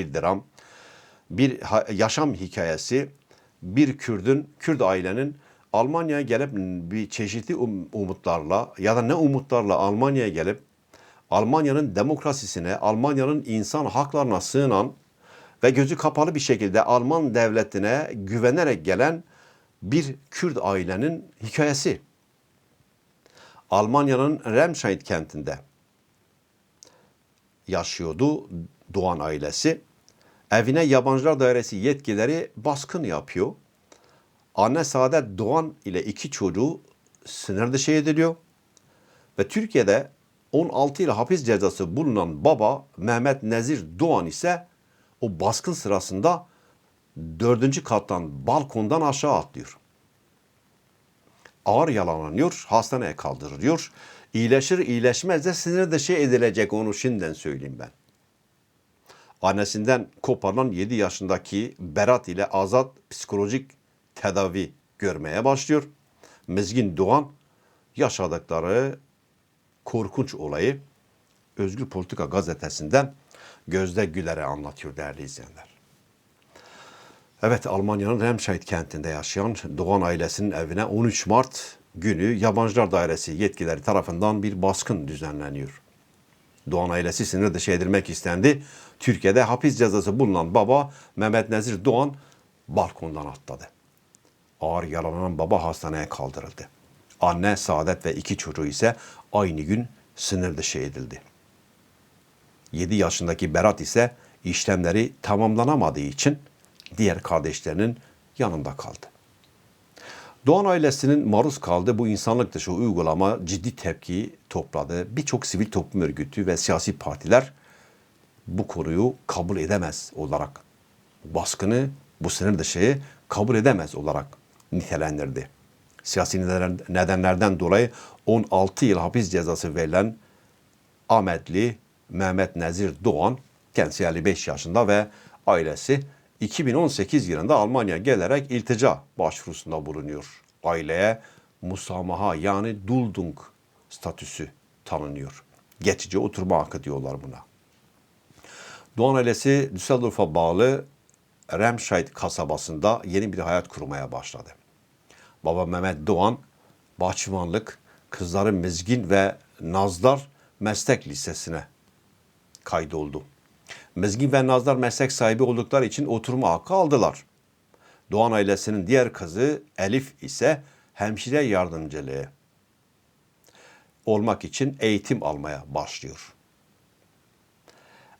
bir dram, bir yaşam hikayesi, bir Kürdün, Kürt ailenin Almanya'ya gelip bir çeşitli um- umutlarla ya da ne umutlarla Almanya'ya gelip Almanya'nın demokrasisine, Almanya'nın insan haklarına sığınan ve gözü kapalı bir şekilde Alman devletine güvenerek gelen bir Kürt ailenin hikayesi. Almanya'nın Remscheid kentinde yaşıyordu Doğan ailesi. Evine yabancılar dairesi yetkileri baskın yapıyor. Anne Saadet Doğan ile iki çocuğu sınır dışı ediliyor. Ve Türkiye'de 16 yıl hapis cezası bulunan baba Mehmet Nezir Doğan ise o baskın sırasında dördüncü kattan balkondan aşağı atlıyor. Ağır yaralanıyor, hastaneye kaldırılıyor. İyileşir iyileşmez de sinir dışı edilecek onu şimdiden söyleyeyim ben. Annesinden koparılan 7 yaşındaki Berat ile Azat psikolojik tedavi görmeye başlıyor. Mezgin Doğan yaşadıkları korkunç olayı Özgür Politika gazetesinden Gözde Güler'e anlatıyor değerli izleyenler. Evet Almanya'nın Remscheid kentinde yaşayan Doğan ailesinin evine 13 Mart günü Yabancılar Dairesi yetkileri tarafından bir baskın düzenleniyor. Doğan ailesi sınır dışı edilmek istendi. Türkiye'de hapis cezası bulunan baba Mehmet Nezir Doğan balkondan atladı. Ağır yaralanan baba hastaneye kaldırıldı. Anne Saadet ve iki çocuğu ise aynı gün sınır dışı edildi. 7 yaşındaki Berat ise işlemleri tamamlanamadığı için diğer kardeşlerinin yanında kaldı. Doğan ailesinin maruz kaldığı bu insanlık dışı uygulama ciddi tepki topladı. Birçok sivil toplum örgütü ve siyasi partiler bu konuyu kabul edemez olarak baskını, bu sınır dışı kabul edemez olarak nitelendirdi. Siyasi neden- nedenlerden dolayı 16 yıl hapis cezası verilen Ahmetli Mehmet Nezir Doğan kendisi 55 yaşında ve ailesi 2018 yılında Almanya gelerek iltica başvurusunda bulunuyor. Aileye musamaha yani duldung statüsü tanınıyor. Geçici oturma hakkı diyorlar buna. Doğan ailesi Düsseldorf'a bağlı Remscheid kasabasında yeni bir hayat kurmaya başladı. Baba Mehmet Doğan bahçıvanlık, kızları Mizgin ve Nazlar Meslek Lisesi'ne kaydoldu. Mezgin ve Nazlar meslek sahibi oldukları için oturma hakkı aldılar. Doğan ailesinin diğer kızı Elif ise hemşire yardımcılığı olmak için eğitim almaya başlıyor.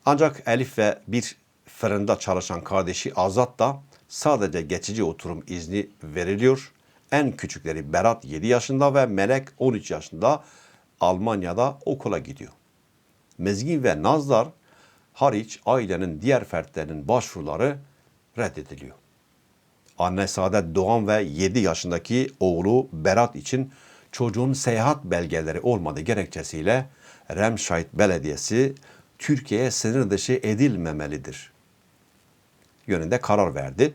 Ancak Elif ve bir fırında çalışan kardeşi Azat da sadece geçici oturum izni veriliyor. En küçükleri Berat 7 yaşında ve Melek 13 yaşında Almanya'da okula gidiyor. Mezgin ve Nazlar hariç ailenin diğer fertlerinin başvuruları reddediliyor. Anne Saadet Doğan ve 7 yaşındaki oğlu Berat için çocuğun seyahat belgeleri olmadığı gerekçesiyle Remscheid Belediyesi Türkiye'ye sınır dışı edilmemelidir yönünde karar verdi.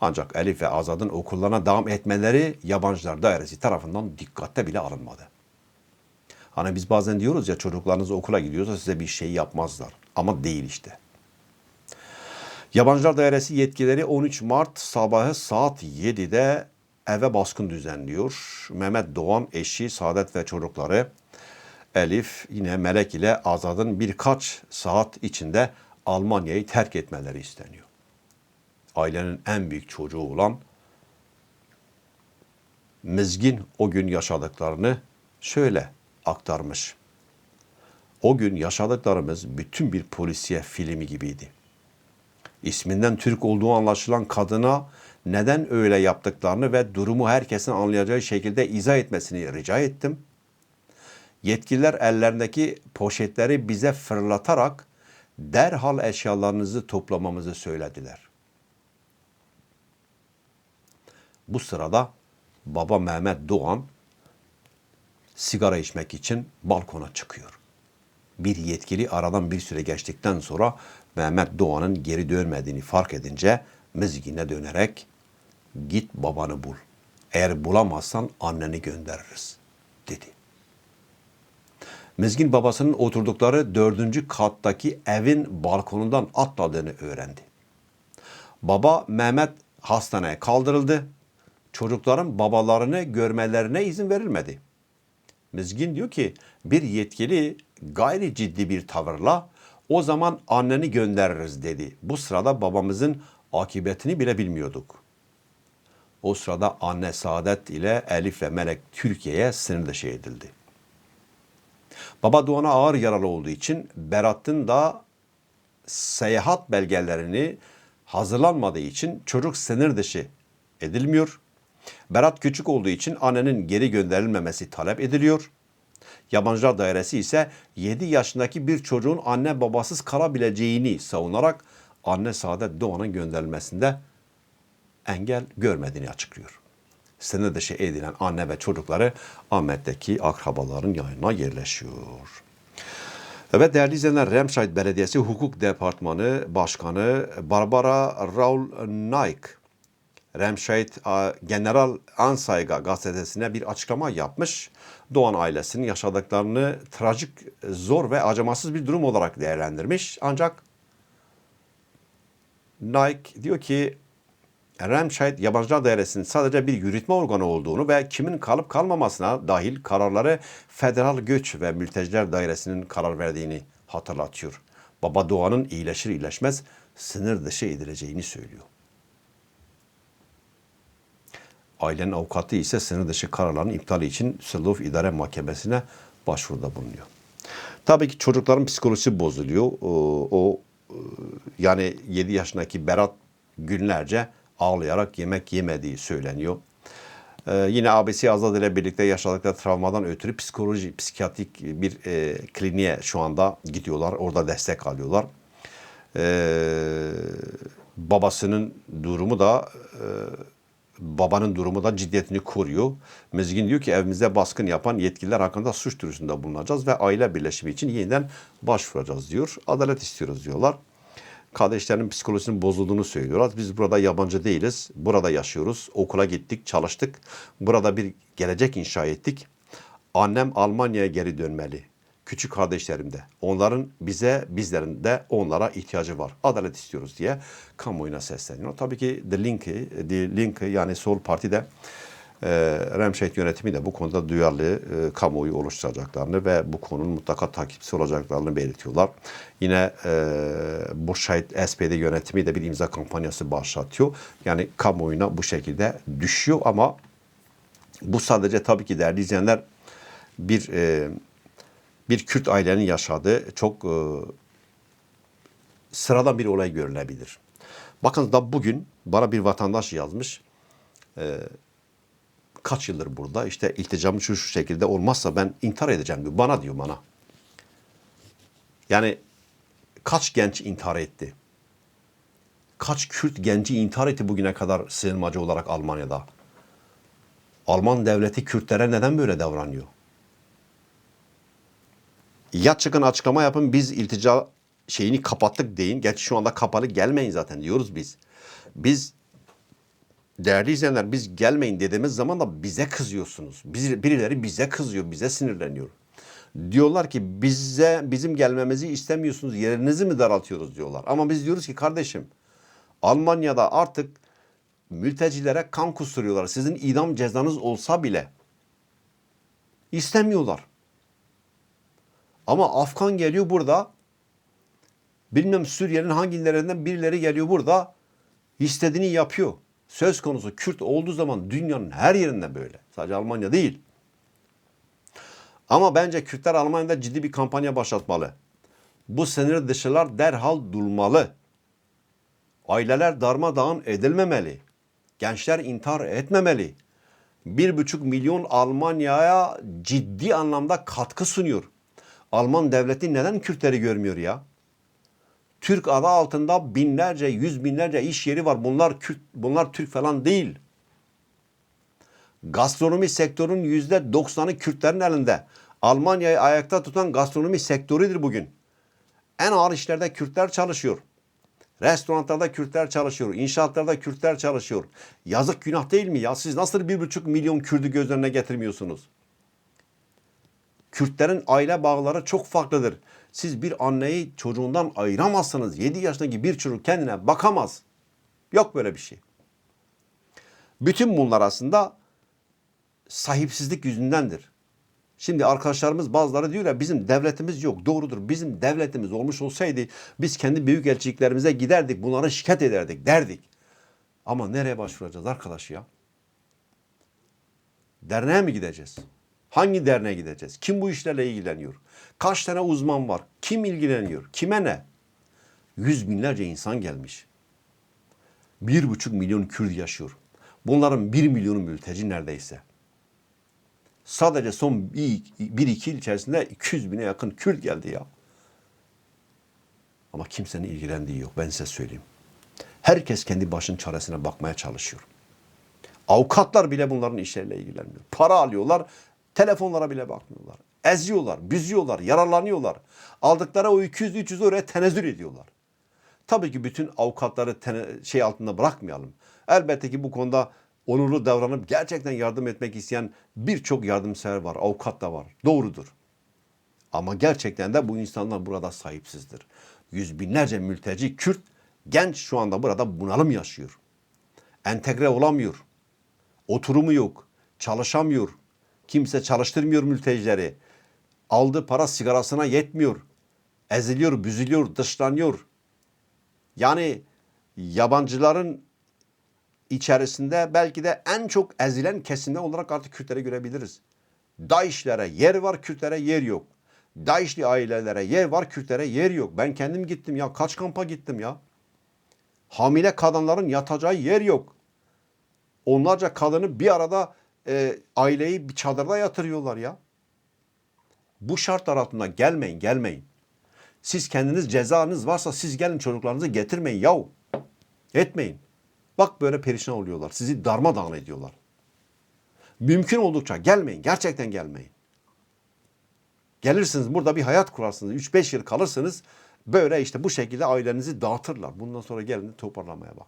Ancak Elif ve Azad'ın okullarına devam etmeleri yabancılar dairesi tarafından dikkatte bile alınmadı. Hani biz bazen diyoruz ya çocuklarınız okula gidiyorsa size bir şey yapmazlar. Ama değil işte. Yabancılar Dairesi yetkileri 13 Mart sabahı saat 7'de eve baskın düzenliyor. Mehmet Doğan eşi, Saadet ve çocukları Elif yine Melek ile Azad'ın birkaç saat içinde Almanya'yı terk etmeleri isteniyor. Ailenin en büyük çocuğu olan Mizgin o gün yaşadıklarını şöyle aktarmış. O gün yaşadıklarımız bütün bir polisiye filmi gibiydi. İsminden Türk olduğu anlaşılan kadına neden öyle yaptıklarını ve durumu herkesin anlayacağı şekilde izah etmesini rica ettim. Yetkililer ellerindeki poşetleri bize fırlatarak derhal eşyalarınızı toplamamızı söylediler. Bu sırada baba Mehmet Doğan sigara içmek için balkona çıkıyor. Bir yetkili aradan bir süre geçtikten sonra Mehmet Doğan'ın geri dönmediğini fark edince Mizgin'e dönerek git babanı bul. Eğer bulamazsan anneni göndeririz dedi. Mezgin babasının oturdukları dördüncü kattaki evin balkonundan atladığını öğrendi. Baba Mehmet hastaneye kaldırıldı. Çocukların babalarını görmelerine izin verilmedi. Mizgin diyor ki bir yetkili gayri ciddi bir tavırla o zaman anneni göndeririz dedi. Bu sırada babamızın akıbetini bile bilmiyorduk. O sırada anne Saadet ile Elif ve Melek Türkiye'ye sınır dışı edildi. Baba Doğan'a ağır yaralı olduğu için Berat'ın da seyahat belgelerini hazırlanmadığı için çocuk sınır dışı edilmiyor. Berat küçük olduğu için annenin geri gönderilmemesi talep ediliyor. Yabancılar Dairesi ise 7 yaşındaki bir çocuğun anne babasız kalabileceğini savunarak anne Saadet Doğan'ın gönderilmesinde engel görmediğini açıklıyor. Sınır dışı edilen anne ve çocukları Ahmet'teki akrabaların yanına yerleşiyor. Evet değerli izleyenler Remscheid Belediyesi Hukuk Departmanı Başkanı Barbara Raul Naik Remscheid a, General Anzeiger gazetesine bir açıklama yapmış. Doğan ailesinin yaşadıklarını trajik, zor ve acımasız bir durum olarak değerlendirmiş. Ancak Nike diyor ki Remscheid Yabancılar Dairesi'nin sadece bir yürütme organı olduğunu ve kimin kalıp kalmamasına dahil kararları Federal Göç ve Mülteciler Dairesi'nin karar verdiğini hatırlatıyor. Baba Doğan'ın iyileşir iyileşmez sınır dışı edileceğini söylüyor. Ailenin avukatı ise sınır dışı kararların iptali için Sırlıf İdare Mahkemesi'ne başvuruda bulunuyor. Tabii ki çocukların psikolojisi bozuluyor. O, o e, yani 7 yaşındaki Berat günlerce ağlayarak yemek yemediği söyleniyor. Ee, yine abisi Azad ile birlikte yaşadıkları travmadan ötürü psikoloji, psikiyatrik bir e, kliniğe şu anda gidiyorlar. Orada destek alıyorlar. Ee, babasının durumu da e, babanın durumu da ciddiyetini koruyor. Mezgin diyor ki evimizde baskın yapan yetkililer hakkında suç duyurusunda bulunacağız ve aile birleşimi için yeniden başvuracağız diyor. Adalet istiyoruz diyorlar. Kardeşlerinin psikolojisinin bozulduğunu söylüyorlar. Biz burada yabancı değiliz. Burada yaşıyoruz. Okula gittik, çalıştık. Burada bir gelecek inşa ettik. Annem Almanya'ya geri dönmeli. Küçük kardeşlerim de. Onların bize, bizlerin de onlara ihtiyacı var. Adalet istiyoruz diye kamuoyuna sesleniyor. Tabii ki The Link'i, The Link yani Sol Parti de e, yönetimi de bu konuda duyarlı e, kamuoyu oluşturacaklarını ve bu konunun mutlaka takipçisi olacaklarını belirtiyorlar. Yine e, Burscheid SPD yönetimi de bir imza kampanyası başlatıyor. Yani kamuoyuna bu şekilde düşüyor ama bu sadece tabii ki değerli izleyenler bir e, bir Kürt ailenin yaşadığı çok e, sıradan bir olay görülebilir. Bakın da bugün bana bir vatandaş yazmış. E, kaç yıldır burada işte ilticamı şu, şu şekilde olmazsa ben intihar edeceğim diyor. Bana diyor bana. Yani kaç genç intihar etti? Kaç Kürt genci intihar etti bugüne kadar sığınmacı olarak Almanya'da? Alman devleti Kürtlere neden böyle davranıyor? Ya çıkın açıklama yapın biz iltica şeyini kapattık deyin. Gerçi şu anda kapalı gelmeyin zaten diyoruz biz. Biz değerli izleyenler biz gelmeyin dediğimiz zaman da bize kızıyorsunuz. Biz, birileri bize kızıyor, bize sinirleniyor. Diyorlar ki bize bizim gelmemizi istemiyorsunuz, yerinizi mi daraltıyoruz diyorlar. Ama biz diyoruz ki kardeşim Almanya'da artık mültecilere kan kusturuyorlar. Sizin idam cezanız olsa bile istemiyorlar. Ama Afgan geliyor burada. Bilmem Suriye'nin hangilerinden birileri geliyor burada. istediğini yapıyor. Söz konusu Kürt olduğu zaman dünyanın her yerinde böyle. Sadece Almanya değil. Ama bence Kürtler Almanya'da ciddi bir kampanya başlatmalı. Bu sınır dışılar derhal durmalı. Aileler darmadağın edilmemeli. Gençler intihar etmemeli. Bir buçuk milyon Almanya'ya ciddi anlamda katkı sunuyor. Alman devleti neden Kürtleri görmüyor ya? Türk adı altında binlerce, yüz binlerce iş yeri var. Bunlar Kürt, bunlar Türk falan değil. Gastronomi sektörünün yüzde doksanı Kürtlerin elinde. Almanya'yı ayakta tutan gastronomi sektörüdür bugün. En ağır işlerde Kürtler çalışıyor. Restoranlarda Kürtler çalışıyor. İnşaatlarda Kürtler çalışıyor. Yazık günah değil mi ya? Siz nasıl bir buçuk milyon Kürdü gözlerine getirmiyorsunuz? Kürtlerin aile bağları çok farklıdır. Siz bir anneyi çocuğundan ayıramazsınız. 7 yaşındaki bir çocuk kendine bakamaz. Yok böyle bir şey. Bütün bunlar aslında sahipsizlik yüzündendir. Şimdi arkadaşlarımız bazıları diyor ya bizim devletimiz yok. Doğrudur. Bizim devletimiz olmuş olsaydı biz kendi büyük elçiliklerimize giderdik. Bunlara şikayet ederdik derdik. Ama nereye başvuracağız arkadaş ya? Derneğe mi gideceğiz? Hangi derneğe gideceğiz? Kim bu işlerle ilgileniyor? Kaç tane uzman var? Kim ilgileniyor? Kime ne? Yüz binlerce insan gelmiş. Bir buçuk milyon Kürt yaşıyor. Bunların bir milyonu mülteci neredeyse. Sadece son bir, bir iki yıl içerisinde 200 bine yakın Kürt geldi ya. Ama kimsenin ilgilendiği yok ben size söyleyeyim. Herkes kendi başının çaresine bakmaya çalışıyor. Avukatlar bile bunların işleriyle ilgilenmiyor. Para alıyorlar, telefonlara bile bakmıyorlar. Eziyorlar, büzüyorlar, yararlanıyorlar. Aldıkları o 200-300 oraya tenezzül ediyorlar. Tabii ki bütün avukatları şey altında bırakmayalım. Elbette ki bu konuda onurlu davranıp gerçekten yardım etmek isteyen birçok yardımsever var, avukat da var. Doğrudur. Ama gerçekten de bu insanlar burada sahipsizdir. Yüz binlerce mülteci Kürt genç şu anda burada bunalım yaşıyor. Entegre olamıyor. Oturumu yok. Çalışamıyor. Kimse çalıştırmıyor mültecileri. Aldığı para sigarasına yetmiyor. Eziliyor, büzülüyor, dışlanıyor. Yani yabancıların içerisinde belki de en çok ezilen kesimler olarak artık Kürtleri görebiliriz. DAEŞ'lere yer var, Kürtlere yer yok. DAEŞ'li ailelere yer var, Kürtlere yer yok. Ben kendim gittim ya. Kaç kampa gittim ya. Hamile kadınların yatacağı yer yok. Onlarca kadını bir arada e, aileyi bir çadırda yatırıyorlar ya. Bu şartlar altında gelmeyin, gelmeyin. Siz kendiniz cezanız varsa siz gelin çocuklarınızı getirmeyin yahu. Etmeyin. Bak böyle perişan oluyorlar. Sizi darmadağın ediyorlar. Mümkün oldukça gelmeyin. Gerçekten gelmeyin. Gelirsiniz burada bir hayat kurarsınız. 3-5 yıl kalırsınız. Böyle işte bu şekilde ailenizi dağıtırlar. Bundan sonra gelin toparlamaya bak.